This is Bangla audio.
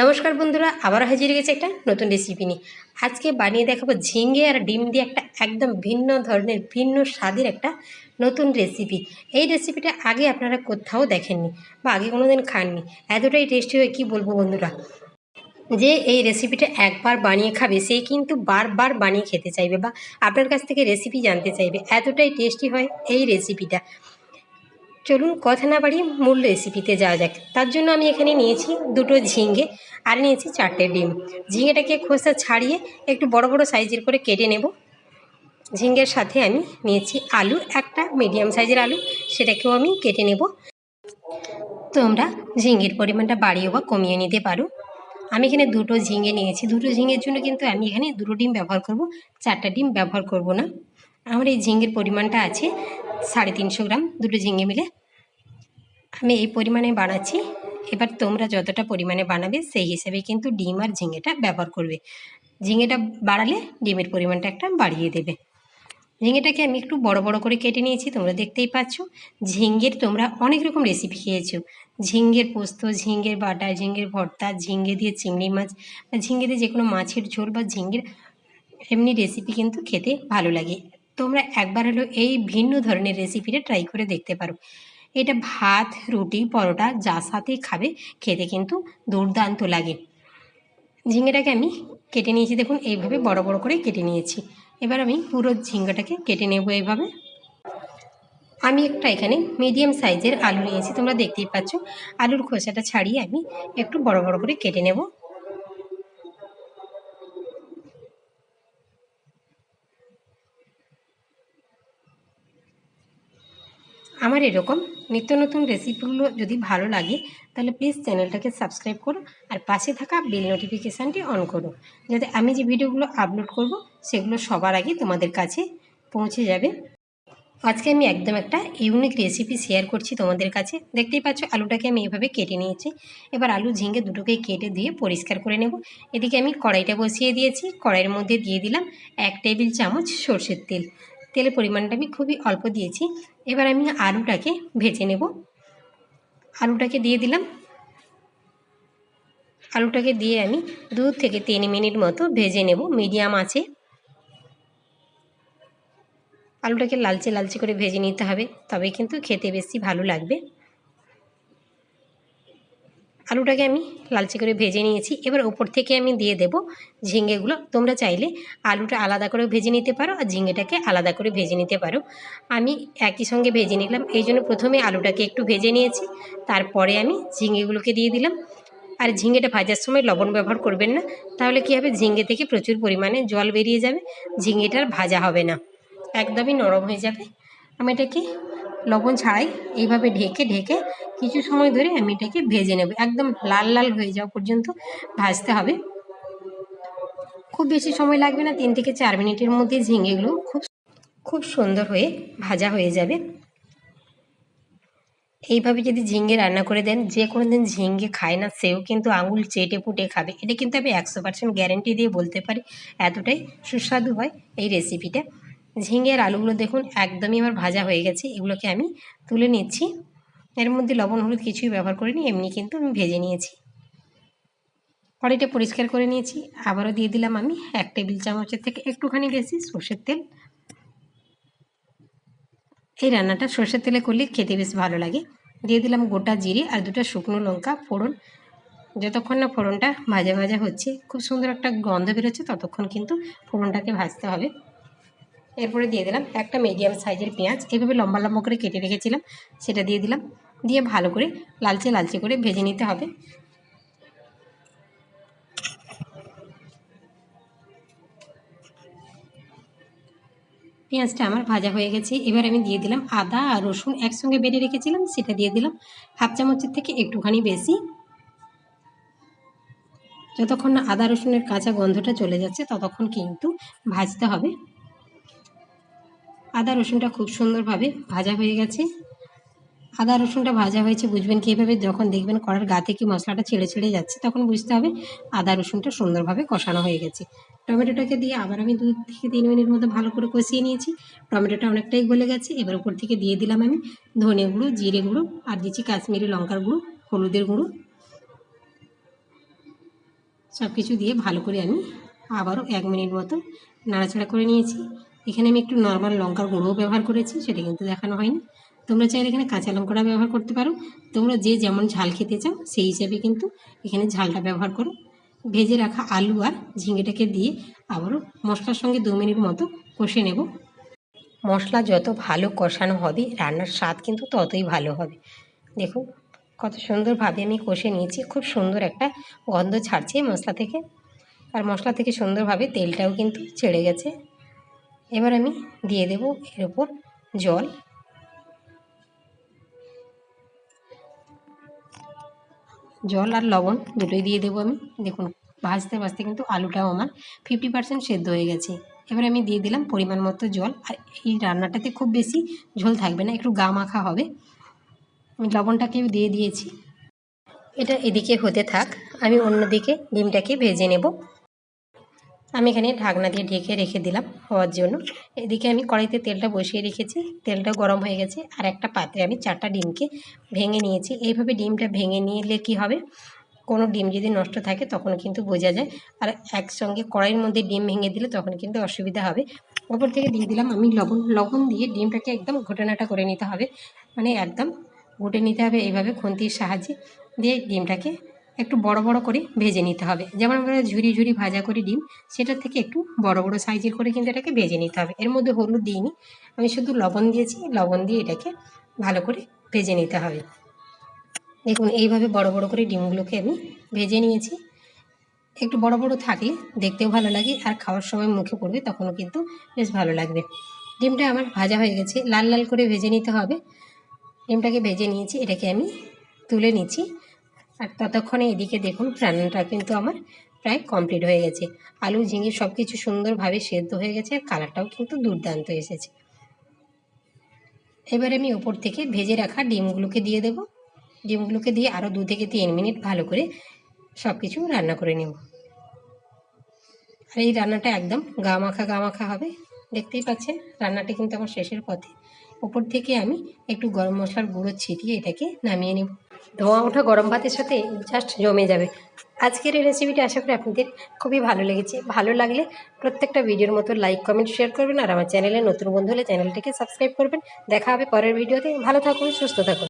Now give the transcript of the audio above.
নমস্কার বন্ধুরা আবার হাজির গেছে একটা নতুন রেসিপি নিয়ে। আজকে বানিয়ে দেখাবো ঝিঙ্গে আর ডিম দিয়ে একটা একদম ভিন্ন ধরনের, ভিন্ন স্বাদের একটা নতুন রেসিপি এই রেসিপিটা আগে আপনারা কোথাও দেখেননি বা আগে কোনো দিন খাননি। এতটাই টেস্টি হয়, কী বলব বন্ধুরা? যে এই রেসিপিটা একবার বানিয়ে খাবে, সে কিন্তু বারবার বানিয়ে খেতে চাইবে বা আপনার কাছ থেকে রেসিপি জানতে চাইবে। এতটাই টেস্টি হয় এই রেসিপিটা চলুন কথা না বাড়িয়ে মূল রেসিপিতে যাওয়া যাক। তার জন্য আমি এখানে নিয়েছি দুটো ঝিঙ্গে আর নিয়েছি চারটে ডিম। ঝিঙেটাকে খোসা ছাড়িয়ে একটু বড় বড় সাইজের করে কেটে নেব। ঝিঙ্গের সাথে আমি নিয়েছি আলু, একটা মিডিয়াম সাইজের আলু, সেটাকেও আমি কেটে নেব। তোমরা ঝিঙ্গের পরিমাণটা বাড়িয়ে বা কমিয়ে নিতে পারো। আমি এখানে দুটো ঝিঙে নিয়েছি। দুটো ঝিঙের জন্য কিন্তু আমি এখানে দুটো ডিম ব্যবহার করব, চারটা ডিম ব্যবহার করব না। আমার এই ঝিঙ্গের পরিমাণটা আছে সাড়ে তিনশো গ্রাম, দুটো ঝিঙে মিলে। আমি এই পরিমাণে বানাচ্ছি। এবার তোমরা যতটা পরিমাণে বানাবে, সেই হিসেবে কিন্তু ডিম আর ঝিঙেটা ব্যবহার করবে। ঝিঙেটা বাড়ালে ডিমের পরিমাণটা একটা বাড়িয়ে দেবে। ঝিঙেটাকে আমি একটু বড় বড় করে কেটে নিয়েছি, তোমরা দেখতেই পাচ্ছ। ঝিঙ্গের তোমরা অনেক রকম রেসিপি খেয়েছো। ঝিঙ্গের পোস্ত ঝিঙ্গের বাটা ঝিঙ্গের ভর্তা ঝিঙ্গে দিয়ে চিংড়ি মাছ বা ঝিঙ্গে দিয়ে যে কোনো মাছের ঝোল বা ঝিঙ্গের এমনি রেসিপি কিন্তু খেতে ভালো লাগে। তোমরা একবার হলো এই ভিন্ন ধরনের রেসিপিটা ট্রাই করে দেখতে পারো। এটা ভাত, রুটি, পরোটা, যা সাথে খাবে, খেতে কিন্তু দুর্দান্ত লাগে। ঝিঙ্গেটাকে আমি কেটে নিয়েছি, দেখুন, এইভাবে বড় বড় করে কেটে নিয়েছি। এবার আমি পুরো ঝিঙ্গাটাকে কেটে নেব এইভাবে। আমি একটা এখানে মিডিয়াম সাইজের আলু নিয়েছি, তোমরা দেখতেই পাচ্ছ। আলুর খোসাটা ছাড়িয়ে আমি একটু বড় বড় করে কেটে নেব। আমার এরকম নিত্য নতুন রেসিপিগুলো যদি ভালো লাগে, তাহলে প্লিজ চ্যানেলটাকে সাবস্ক্রাইব করো আর পাশে থাকা বেল নোটিফিকেশানটি অন করো, যাতে আমি যে ভিডিওগুলো আপলোড করব, সেগুলো সবার আগে তোমাদের কাছে পৌঁছে যাবে। আজকে আমি একদম একটা ইউনিক রেসিপি শেয়ার করছি তোমাদের কাছে। দেখতেই পাচ্ছ, আলুটাকে আমি এভাবে কেটে নিয়েছি। এবার আলু ঝিঙ্গে দুটোকে কেটে দিয়ে পরিষ্কার করে নেব। এদিকে আমি কড়াইটা বসিয়ে দিয়েছি। কড়াইয়ের মধ্যে দিয়ে দিলাম এক টেবিল চামচ সর্ষের তেল। তেলের পরিমাণটা আমি খুবই অল্প দিয়েছি। এবার আমি আলুটাকে ভেজে নেব। আলুটাকে দিয়ে দিলাম। আলুটাকে দিয়ে আমি দু থেকে তিন মিনিট মতো ভেজে নেব, মিডিয়াম আছে। আলুটাকে লালচে লালচে করে ভেজে নিতে হবে, তবে কিন্তু খেতে বেশি ভালো লাগবে। আলুটাকে আমি লালচে করে ভেজে নিয়েছি। এবার ওপর থেকে আমি দিয়ে দেব ঝিঙ্গেগুলো। তোমরা চাইলে আলুটা আলাদা করে ভেজে নিতে পারো আর ঝিঙ্গেটাকে আলাদা করে ভেজে নিতে পারো। আমি একই সঙ্গে ভেজে নিলাম। এই জন্য প্রথমে আলুটাকে একটু ভেজে নিয়েছি। তারপরে আমি ঝিঙ্গেগুলোকে দিয়ে দিলাম। আর ঝিঙ্গেটা ভাজার সময় লবণ ব্যবহার করবেন না। তাহলে কী হবে? ঝিঙ্গে থেকে প্রচুর পরিমাণে জল বেরিয়ে যাবে। ঝিঙ্গেটার ভাজা হবে না। একদমই নরম হয়ে যাবে। আমি এটাকে লবণ ছাড়াই এইভাবে ঢেকে ঢেকে কিছু সময় ধরে আমি এটাকে ভেজে নেব। একদম লাল লাল হয়ে যাওয়া পর্যন্ত ভাজতে হবে। খুব বেশি সময় লাগবে না, তিন থেকে চার মিনিটের মধ্যে ঝিঙেগুলো খুব খুব সুন্দর হয়ে ভাজা হয়ে যাবে। এইভাবে যদি ঝিঙ্গে রান্না করে দেন, যে কোনো দিন ঝিঙ্গে খায় না, সেও কিন্তু আঙুল চেটে পুটে খাবে। এটা কিন্তু আমি একশো পার্সেন্ট গ্যারেন্টি দিয়ে বলতে পারি, এতটাই সুস্বাদু হয় এই রেসিপিটা ঝিঙের আলুগুলো দেখুন, একদমই আমার ভাজা হয়ে গেছে। এগুলোকে আমি তুলে নিচ্ছি। এর মধ্যে লবণ, হলুদ কিছুই ব্যবহার করিনি, এমনি কিন্তু আমি ভেজে নিয়েছি। কড়াইটা পরিষ্কার করে নিয়েছি। আবারও দিয়ে দিলাম আমি এক টেবিল চামচের থেকে একটুখানি বেশি সর্ষের তেল। এই রান্নাটা সর্ষের তেলে করলে খেতে বেশ ভালো লাগে। দিয়ে দিলাম গোটা জিরে আর দুটো শুকনো লঙ্কা, ফোড়ন। যতক্ষণ না ফোড়নটা ভাজা ভাজা হচ্ছে, খুব সুন্দর একটা গন্ধ বেরোচ্ছে, ততক্ষণ কিন্তু ফোড়নটাকে ভাজতে হবে। এরপরে দিয়ে দিলাম একটা মিডিয়াম সাইজের পেঁয়াজ। এভাবে লম্বা লম্বা করে কেটে রেখেছিলাম, সেটা দিয়ে দিলাম। দিয়ে ভালো করে লালচে লালচে করে ভেজে নিতে হবে। পেঁয়াজটা আমার ভাজা হয়ে গেছে। এবার আমি দিয়ে দিলাম আদা আর রসুন একসঙ্গে বেড়ে রেখেছিলাম, সেটা দিয়ে দিলাম হাফ চামচের থেকে একটুখানি বেশি। যতক্ষণ না আদা রসুনের কাঁচা গন্ধটা চলে যাচ্ছে, ততক্ষণ কিন্তু ভাজতে হবে। আদা রসুনটা খুব সুন্দরভাবে ভাজা হয়ে গেছে। আদা রসুনটা ভাজা হয়েছে, বুঝবেন কীভাবে যখন দেখবেন কড়ার গা থেকে মশলাটা ছেড়ে ছেড়ে যাচ্ছে, তখন বুঝতে হবে আদা রসুনটা সুন্দরভাবে কষানো হয়ে গেছে। টমেটোটাকে দিয়ে আবার আমি দু থেকে তিন মিনিট মতো ভালো করে কষিয়ে নিয়েছি। টমেটোটা অনেকটাই গলে গেছে, এবার উপর থেকে দিয়ে দিলাম আমি ধনে গুঁড়ো, জিরে গুঁড়ো, আর দিচ্ছি কাশ্মীরি লঙ্কার গুঁড়ো, হলুদের গুঁড়ো। সব কিছু দিয়ে ভালো করে আমি আবারও এক মিনিট মতো নাড়াচাড়া করে নিয়েছি। এখানে আমি একটু নর্মাল লঙ্কার গুঁড়োও ব্যবহার করেছি, সেটা কিন্তু দেখানো হয়নি। তোমরা চাইলে এখানে কাঁচা লঙ্কাটা ব্যবহার করতে পারো। তোমরা যে যেমন ঝাল খেতে চাও, সেই হিসাবে কিন্তু এখানে ঝালটা ব্যবহার করো। ভেজে রাখা আলু আর ঝিঙেটাকে দিয়ে আবারও মশলার সঙ্গে দু মিনিট মতো কষে নেব। মশলা যত ভালো কষানো হবে, রান্নার স্বাদ কিন্তু ততই ভালো হবে। দেখুন কত সুন্দরভাবে আমি কষে নিয়েছি, খুব সুন্দর একটা গন্ধ ছাড়ছে মশলা থেকে। আর মশলা থেকে সুন্দরভাবে তেলটাও কিন্তু ছেড়ে গেছে। এবার আমি দিয়ে দেব এর উপর জল। জল আর লবণ দুটোই দিয়ে দেবো আমি। দেখুন, ভাজতে ভাজতে কিন্তু আলুটাও আমার ফিফটি পার্সেন্ট সেদ্ধ হয়ে গেছে। এবার আমি দিয়ে দিলাম পরিমাণ মতো জল। আর এই রান্নাটাতে খুব বেশি ঝোল থাকবে না, একটু গা মাখা হবে। আমি লবণটাকেও দিয়ে দিয়েছি। এটা এদিকে হতে থাক। আমি অন্যদিকে ডিমটাকে ভেজে নেব। আমি এখানে ঢাকনা দিয়ে ঢেকে রেখে দিলাম হওয়ার জন্য। এদিকে আমি কড়াইতে তেলটা বসিয়ে রেখেছি। তেলটা গরম হয়ে গেছে আর একটা পাত্রে আমি চারটা ডিমকে ভেঙে নিয়েছি। এইভাবে ডিমটা ভেঙে নিলে কি হবে? কোনো ডিম যদি নষ্ট থাকে তখন কিন্তু বোঝা যায়। আর একসঙ্গে কড়াইয়ের মধ্যে ডিম ভেঙে দিলে তখন কিন্তু অসুবিধা হবে। ওপর থেকে দিয়ে দিলাম আমি লবণ। লবণ দিয়ে ডিমটাকে একদম ঘটনাটা করে নিতে হবে। মানে একদম ঘুটে নিতে হবে এইভাবে খুন্তির সাহায্যে। দিয়ে ডিমটাকে একটু বড় বড় করে ভেজে নিতে হবে। যেমন আমরা ঝুরি ঝুরি ভাজা করি ডিম, সেটার থেকে একটু বড় বড় সাইজের করে কিন্তু এটাকে ভেজে নিতে হবে। এর মধ্যে হলুদ দিইনি, আমি শুধু লবণ দিয়েছি, লবণ দিয়ে এটাকে ভালো করে ভেজে নিতে হবে। দেখুন, এইভাবে বড় বড় করে ডিমগুলোকে আমি ভেজে নিয়েছি। একটু বড় বড় থাকলে দেখতেও ভালো লাগে আর খাওয়ার সময় মুখে পড়বে তখনও কিন্তু বেশ ভালো লাগবে। ডিমটা আমার ভাজা হয়ে গেছে, লাল লাল করে ভেজে নিতে হবে। ডিমটাকে ভেজে নিয়েছি, এটাকে আমি তুলে নিচ্ছি। আর ততক্ষণে এদিকে দেখুন রান্নাটা কিন্তু আমার প্রায় কমপ্লিট হয়ে গেছে। আলু, ঝিঙে সব কিছু সুন্দরভাবে সেদ্ধ হয়ে গেছে আর কালারটাও কিন্তু দুর্দান্ত এসেছে। এবার আমি ওপর থেকে ভেজে রাখা ডিমগুলোকে দিয়ে দেব। ডিমগুলোকে দিয়ে আরও দু থেকে তিন মিনিট ভালো করে সব কিছু রান্না করে নেব। আর এই রান্নাটা একদম গা মাখা গা মাখা হবে, দেখতেই পাচ্ছেন? রান্নাটা কিন্তু আমার শেষের পথে। ওপর থেকে আমি একটু গরম মশলার গুঁড়ো ছিটিয়ে এটাকে নামিয়ে নেব। ধোঁয়া ওঠা গরম ভাতের সাথে জাস্ট জমে যাবে। আজকের এই রেসিপিটা আশা করি আপনাদের খুবই ভালো লেগেছে। ভালো লাগলে প্রত্যেকটা ভিডিওর মতো লাইক কমেন্ট শেয়ার করবেন আর আমার চ্যানেলে নতুন বন্ধু হলে চ্যানেলটিকে সাবস্ক্রাইব করবেন। দেখা হবে পরের ভিডিওতে ভালো থাকুন, সুস্থ থাকুন।